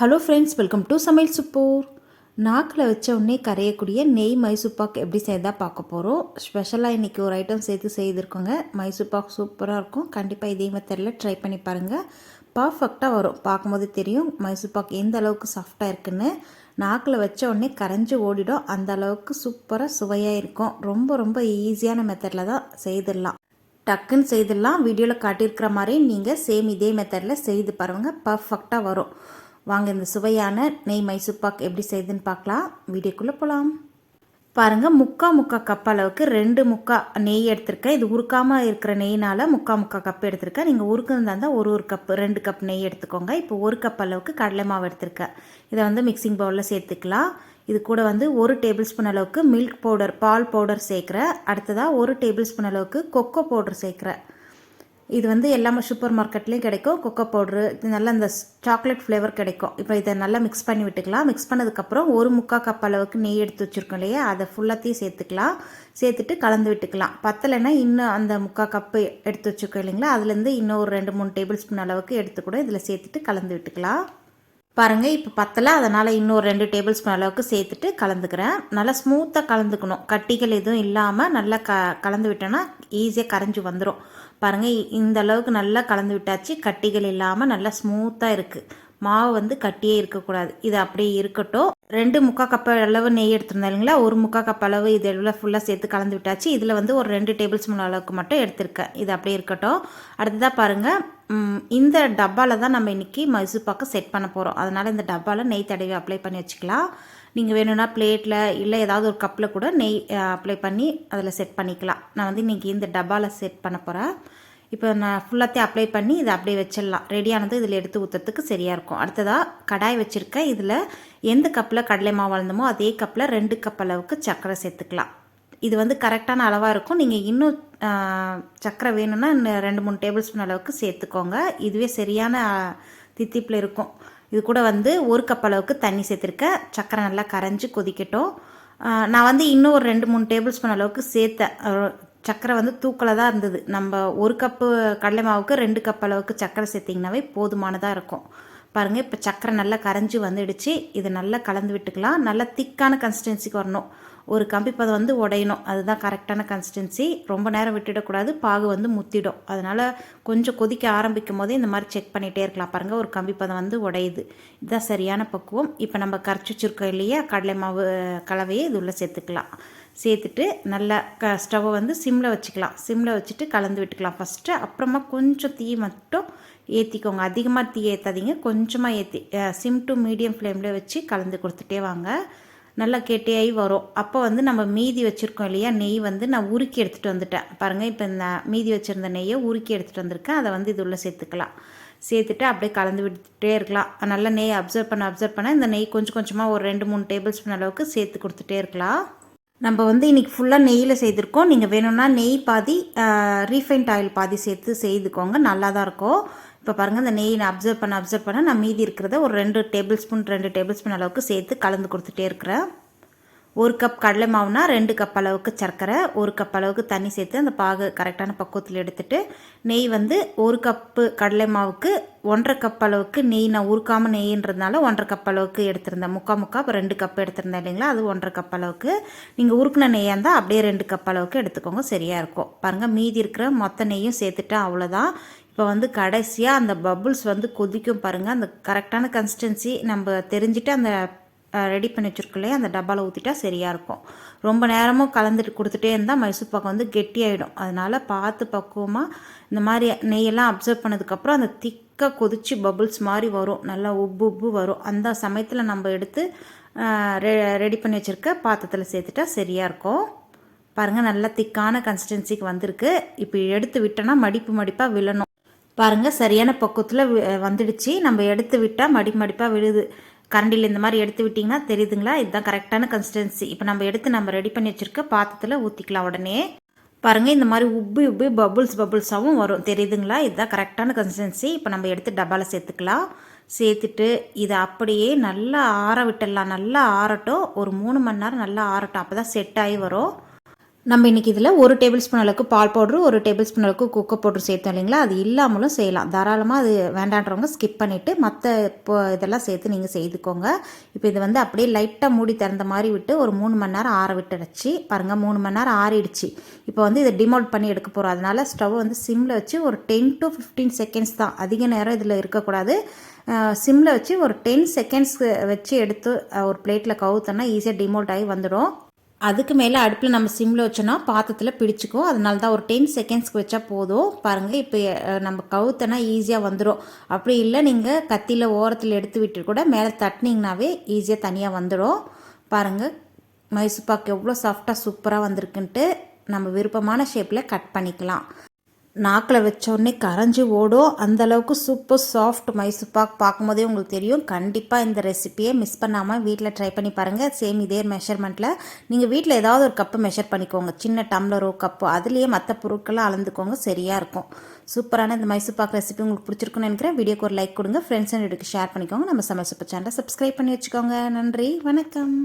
Hello friends welcome to சமையல் சுப்போர் நாக்கில் வச்ச உடனே கரையக்கூடிய நெய் மைசூப்பாக் எப்படி செய்தால் பார்க்க போகிறோம் ஸ்பெஷலாக இன்றைக்கி ஒரு ஐட்டம் சேர்த்து செய்திருக்கோங்க. மைசூப்பாக் சூப்பராக இருக்கும். கண்டிப்பாக இதே மெத்தடில் ட்ரை பண்ணி பாருங்கள் பர்ஃபெக்டாக வரும். பார்க்கும்போது தெரியும் மைசூப்பாக் எந்த அளவுக்கு சாஃப்டாக இருக்குன்னு. நாக்கில் வச்ச உடனே கரைஞ்சி ஓடிடும். அந்த அளவுக்கு சூப்பராக சுவையாக இருக்கும். ரொம்ப ரொம்ப ஈஸியான மெத்தடில் தான் செய்திடலாம். டக்குன்னு செய்திடலாம். வீடியோவில் காட்டியிருக்கிற மாதிரி நீங்கள் சேம் இதே மெத்தடில் செய்து பாருங்கள் பர்ஃபெக்டாக வரும். வாங்க இந்த சுவையான நெய் மைசூர்பாக் எப்படி செய்யுதுன்னு பார்க்கலாம். வீடியோக்குள்ளே போகலாம் பாருங்கள் முக்கா முக்கா கப் அளவுக்கு ரெண்டு முக்கா நெய் எடுத்திருக்கேன். இது உருக்காமல் இருக்கிற நெய்னால் முக்கா முக்கா கப் எடுத்திருக்கேன். நீங்கள் உருக்குனதா இருந்தால் ஒரு ஒரு கப் ரெண்டு கப் நெய் எடுத்துக்கோங்க. இப்போ ஒரு கப் அளவுக்கு கடலை மாவு எடுத்திருக்கேன். இதை வந்து மிக்சிங் பவுலில் சேர்த்துக்கலாம். இது கூட வந்து ஒரு டேபிள் ஸ்பூன் அளவுக்கு மில்க் பவுடர் பால் பவுடர் சேர்க்குறேன். அடுத்ததாக ஒரு டேபிள் ஸ்பூன் அளவுக்கு கொக்கோ பவுடர் சேர்க்குறேன். இது வந்து எல்லாமே சூப்பர் மார்க்கெட்லேயும் கிடைக்கும். கொக்கோ பவுட்ரு இது நல்லா இந்த சாக்லேட் ஃப்ளேவர் கிடைக்கும். இப்போ இதை நல்லா மிக்ஸ் பண்ணி விட்டுக்கலாம். மிக்ஸ் பண்ணதுக்கப்புறம் ஒரு முக்கால் கப் அளவுக்கு நெய் எடுத்து வச்சுருக்கோம் இல்லையா? அதை ஃபுல்லாத்தையும் சேர்த்துக்கலாம். சேர்த்துட்டு கலந்து விட்டுக்கலாம். பத்தலைன்னா இன்னும் அந்த முக்கால் கப்பு எடுத்து வச்சுருக்கோம் இல்லைங்களா? அதுலேருந்து இன்னும் ஒரு ரெண்டு மூணு டேபிள் ஸ்பூன் அளவுக்கு எடுத்து கூட இதில் சேர்த்துட்டு கலந்து விட்டுக்கலாம். பாருங்கள் இப்போ பத்தலை அதனால் இன்னொரு ரெண்டு டேபிள் ஸ்பூன் அளவுக்கு சேர்த்துட்டு கலந்துக்கிறேன். நல்லா ஸ்மூத்தாக கலந்துக்கணும். கட்டிகள் எதுவும் இல்லாமல் நல்லா க கலந்து விட்டோன்னா ஈஸியாக கரைஞ்சி வந்துடும் பாருங்கள் இந்த அளவுக்கு நல்லா கலந்து விட்டாச்சு. கட்டிகள் இல்லாமல் நல்லா ஸ்மூத்தாக இருக்குது மாவு வந்து கட்டியே இருக்கக்கூடாது. இது அப்படியே இருக்கட்டும். ரெண்டு முக்கால் கப் அளவு நெய் எடுத்திருந்தேன் இல்லைங்களா? ஒரு முக்கால் கப் அளவு இது எல்லாம் ஃபுல்லாக சேர்த்து கலந்து விட்டாச்சு. இதில் வந்து ஒரு ரெண்டு டேபிள் ஸ்பூன் அளவுக்கு மட்டும் எடுத்திருக்கேன். இது அப்படியே இருக்கட்டும். அடுத்ததாக பாருங்கள் இந்த டப்பாவில் தான் நம்ம இன்றைக்கி மைசூர் பாக்கு செட் பண்ண போகிறோம் அதனால் இந்த டப்பாவில் நெய் தடவி அப்ளை பண்ணி வச்சுக்கலாம். நீங்கள் வேணும்னா பிளேட்டில் இல்லை ஏதாவது ஒரு கப்பில் கூட நெய் அப்ளை பண்ணி அதில் செட் பண்ணிக்கலாம். நான் வந்து இன்றைக்கி இந்த டப்பாவில் செட் பண்ண போகிறேன் இப்போ நான் ஃபுல்லாத்தையும் அப்ளை பண்ணி இதை அப்படியே வச்சிடலாம். ரெடியானது இதில் எடுத்து ஊற்றுறதுக்கு சரியாக இருக்கும். அடுத்ததாக கடாய் வச்சுருக்கேன் இதில் எந்த கப்பில் கடலை மாவு வளர்ந்தமோ அதே கப்பில் ரெண்டு கப் அளவுக்கு சர்க்கரை சேர்த்துக்கலாம். இது வந்து கரெக்டான அளவாக இருக்கும். நீங்கள் இன்னும் சர்க்கரை வேணும்னா இன்னும் ரெண்டு மூணு டேபிள் ஸ்பூன் அளவுக்கு சேர்த்துக்கோங்க. இதுவே சரியான தித்திப்பில் இருக்கும். இது கூட வந்து ஒரு கப் அளவுக்கு தண்ணி சேர்த்துருக்கேன் சர்க்கரை நல்லா கரைஞ்சி கொதிக்கட்டும். நான் வந்து இன்னும் ஒரு ரெண்டு மூணு டேபிள் ஸ்பூன் அளவுக்கு சேர்த்தேன் சர்க்கரை வந்து தூக்கலாக தான் இருந்தது. நம்ம ஒரு கப்பு கடலை மாவுக்கு ரெண்டு கப் அளவுக்கு சர்க்கரை சேர்த்திங்கனாவே போதுமானதாக இருக்கும். பாருங்கள் இப்போ சர்க்கரை நல்லா கரைஞ்சி வந்துடுச்சு. இதை நல்லா கலந்து விட்டுக்கலாம். நல்லா திக்கான கன்சிஸ்டன்சிக்கு வரணும். ஒரு கம்பி பதம் வந்து உடையணும். அதுதான் கரெக்டான கன்சிஸ்டன்சி ரொம்ப நேரம் விட்டுடக்கூடாது. பாகு வந்து முத்திடும். அதனால் கொஞ்சம் கொதிக்க ஆரம்பிக்கும் போதே இந்த மாதிரி செக் பண்ணிகிட்டே இருக்கலாம். பாருங்கள் ஒரு கம்பி பதம் வந்து உடையுது. இதுதான் சரியான பக்குவம். இப்போ நம்ம கரைச்சி வச்சுருக்கோம் இல்லையா? கடலை மாவு கலவையை இது உள்ளே சேர்த்துக்கலாம். சேர்த்துட்டு நல்லா க ஸ்டவ்வை வந்து சிம்மில் வச்சுக்கலாம். சிம்மில் வச்சுட்டு கலந்து விட்டுக்கலாம். ஃபஸ்ட்டு அப்புறமா கொஞ்சம் தீ மட்டும் ஏற்றிக்கோங்க அதிகமாக தீ ஏற்றாதீங்க கொஞ்சமாக ஏற்றி சிம் டு மீடியம் ஃப்ளேமில் வச்சு கலந்து கொடுத்துட்டே வாங்க. நல்லா கெட்டியாகி வரும். அப்போ வந்து நம்ம மீதி வச்சுருக்கோம் இல்லையா? நெய் வந்து நான் உருக்கி எடுத்துகிட்டு வந்துட்டேன். பாருங்கள் இப்போ இந்த மீதி வச்சுருந்த நெய்யை உருக்கி எடுத்துகிட்டு வந்திருக்கேன். அதை வந்து இது உள்ளே சேர்த்துக்கலாம். சேர்த்துட்டு அப்படியே கலந்து விட்டுட்டே இருக்கலாம். நல்லா நெய் அப்சர்வ் பண்ண அப்சர்வ் பண்ண இந்த நெய் கொஞ்சம் கொஞ்சமாக ஒரு ரெண்டு மூணு டேபிள் ஸ்பூன் அளவுக்கு சேர்த்து கொடுத்துட்டே இருக்கலாம். நம்ம வந்து இன்றைக்கி ஃபுல்லாக நெய்யில் செய்திருக்கோம். நீங்கள் வேணும்னா நெய் பாதி ரீஃபைண்ட் ஆயில் பாதி சேர்த்து செய்துக்கோங்க. நல்லா தான் இருக்கும். இப்போ பாருங்கள் இந்த நெய் நான் அப்சர்வ் பண்ண அப்சர்வ் பண்ண நான் மீதி இருக்கிறத ஒரு ரெண்டு டேபிள் ஸ்பூன் ரெண்டு டேபிள் ஸ்பூன் அளவுக்கு சேர்த்து கலந்து கொடுத்துட்டே இருக்கிறேன். ஒரு கப் கடலை மாவுனா ரெண்டு கப் அளவுக்கு சர்க்கரை ஒரு கப் அளவுக்கு தண்ணி சேர்த்து அந்த பாகு கரெக்டான பக்குவத்தில் எடுத்துகிட்டு நெய் வந்து ஒரு கப்பு கடலை மாவுக்கு ஒன்றரை கப் அளவுக்கு நெய். நான் உருக்காமல் நெய்ன்றதுனால ஒன்றரை கப் அளவுக்கு எடுத்திருந்தேன். முக்கால் முக்கால் இப்போ ரெண்டு கப் எடுத்திருந்தேன் இல்லைங்களா? அது ஒன்றரை கப் அளவுக்கு. நீங்கள் உருக்குன நெய்யாக இருந்தால் அப்படியே ரெண்டு கப் அளவுக்கு எடுத்துக்கோங்க. சரியாக இருக்கும். பாருங்கள் மீதி இருக்கிற மொத்த நெய்யும் சேர்த்துட்டா அவ்வளோதான் இப்போ வந்து கடைசியாக அந்த பபுள்ஸ் வந்து கொதிக்கும் பாருங்கள் அந்த கரெக்டான கன்சிஸ்டன்சி நம்ம தெரிஞ்சுட்டு அந்த ரெடி பண்ணி வச்சுருக்கலையே அந்த டப்பாவில் ஊற்றிட்டா சரியாக இருக்கும். ரொம்ப நேரமும் கலந்துட்டு கொடுத்துட்டே இருந்தால் மைசூர் பாக்கு வந்து கெட்டியாயிடும். அதனால் பார்த்து பக்குவமாக இந்த மாதிரி நெய்யெல்லாம் அப்சர்வ் பண்ணதுக்கப்புறம் அந்த திக்காக கொதிச்சு பபுள்ஸ் மாதிரி வரும். நல்லா உப்பு உப்பு வரும். அந்த சமயத்தில் நம்ம எடுத்து ரெ ரெடி பண்ணி வச்சுருக்க பாத்திரத்தில் சேர்த்துட்டா சரியாக இருக்கும். பாருங்கள் நல்லா திக்கான கன்சிஸ்டன்சிக்கு வந்திருக்கு. இப்போ எடுத்து விட்டோன்னா மடிப்பு மடிப்பாக விழணும். பாருங்கள் சரியான பக்குவத்தில் வந்துடுச்சு. நம்ம எடுத்து விட்டால் மடி மடிப்பாக விழுது. கரண்டியில் இந்த மாதிரி எடுத்து விட்டிங்கன்னா தெரியுதுங்களா? இதுதான் கரெக்டான கன்சிஸ்டன்சி இப்போ நம்ம எடுத்து நம்ம ரெடி பண்ணி வச்சுருக்க பாத்திரத்தில் ஊற்றிக்கலாம் உடனே. பாருங்கள் இந்த மாதிரி உப்பு உப்பு பபுள்ஸ் பபுள்ஸாகவும் வரும். தெரியுதுங்களா? இதுதான் கரெக்டான கன்சிஸ்டன்சி இப்போ நம்ம எடுத்து டப்பாவில் சேர்த்துக்கலாம். சேர்த்துட்டு இதை அப்படியே நல்லா ஆற விட்டுடலாம். நல்லா ஆறட்டும். ஒரு மூணு மணி நேரம் நல்லா ஆறட்டும். அப்போ தான் செட் ஆகி வரும். நம்ம இன்றைக்கி இதில் ஒரு டேபிள் ஸ்பூன் அளவுக்கு பால் பவுட்ரு ஒரு டேபிள் ஸ்பூன் அளவுக்கு குக்கோ பவுட்ரு சேர்த்தோம் இல்லைங்களா? அது இல்லாமலும் செய்யலாம். தாராளமாக அது வேண்டான்றவங்க ஸ்கிப் பண்ணிவிட்டு மற்ற இப்போ இதெல்லாம் சேர்த்து நீங்கள் செய்துக்கோங்க. இப்போ இது வந்து அப்படியே லைட்டாக மூடி திறந்த மாதிரி விட்டு ஒரு மூணு மணி நேரம் ஆற விட்டுடுச்சு பாருங்கள் மூணு மணி நேரம் ஆறிடுச்சு. இப்போ வந்து இதை டிமோல்ட் பண்ணி எடுக்க போகிறோம் அதனால் ஸ்டவ் வந்து சிம்மில் வச்சு ஒரு டென் டு ஃபிஃப்டீன் செகண்ட்ஸ் தான். அதிக நேரம் இதில் இருக்கக்கூடாது. சிம்மில் வச்சு ஒரு டென் செகண்ட்ஸ் வச்சு எடுத்து ஒரு பிளேட்டில் கவுத்தோன்னா ஈஸியாக டிமோல்ட் ஆகி வந்துடும். அதுக்கு மேலே அடுப்பில் நம்ம சிம்மில் வச்சோன்னா பாத்திரத்தில் பிடிச்சிக்கும். அதனால தான் ஒரு டென் செகண்ட்ஸ்க்கு வச்சா போதும். பாருங்கள் இப்போ நம்ம கவுத்தனா ஈஸியாக வந்துடும் அப்படி இல்லை நீங்கள் கத்தியில் ஓரத்தில் எடுத்து விட்டு கூட மேலே தட்டினீங்கனாவே ஈஸியாக தனியாக வந்துடும் பாருங்கள் மைசூர்பாக் எவ்வளோ சாஃப்டாக சூப்பராக வந்திருக்குன்ட்டு நம்ம விருப்பமான ஷேப்பில் கட் பண்ணிக்கலாம். நாக்கில் வச்சோடனே கரைஞ்சி ஓடும். அந்தளவுக்கு சூப்பர் சாஃப்ட் மைசூர்பாக் பார்க்கும்போதே உங்களுக்கு தெரியும். கண்டிப்பாக இந்த ரெசிபியை மிஸ் பண்ணாமல் வீட்டில் ட்ரை பண்ணி பாருங்கள் சேம் இதே மெஷர்மெண்ட்டில் நீங்கள் வீட்டில் ஏதாவது ஒரு கப்பு மெஷர் பண்ணிக்கோங்க. சின்ன டம்ளரோ கப்போ அதுலேயே மற்ற பொருட்களாக அளந்துக்கோங்க. சரியாக இருக்கும். சூப்பரான இந்த மைசூர்பாக் ரெசிபி உங்களுக்கு பிடிச்சிருக்குன்னு நினைக்கிறேன். வீடியோக்கு ஒரு லைக் கொடுங்க. ஃப்ரெண்ட்ஸ் அண்ட் ஷேர் பண்ணிக்கோங்க. நம்ம சமையல் சூப்பர் சேனலை சப்ஸ்கிரைப் பண்ணி வச்சுக்கோங்க. நன்றி. வணக்கம்.